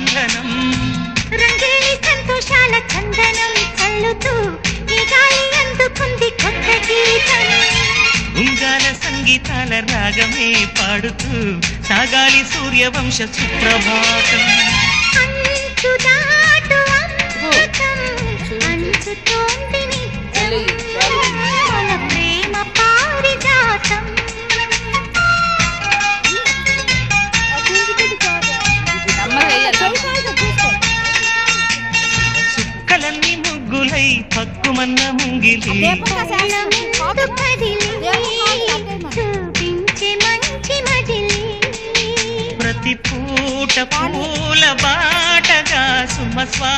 బంధనం రంగేణి సంతోషాల చందనం చల్లుతూ ఈ గాలి అందుకుంది కొత్త జీవితం ఉంగాల సంగీతాల రాగమే పాడుతూ సాగాలి సూర్యవంశ సుప్రభాతం. అంచుదాటు అంచుతో ముగ్గులై పక్కుమన్న ముంగిలి. ముందు కదిలి చూపించే మంచి మజిలీ. ప్రతి పూట పూల బాటగా సుమస్వా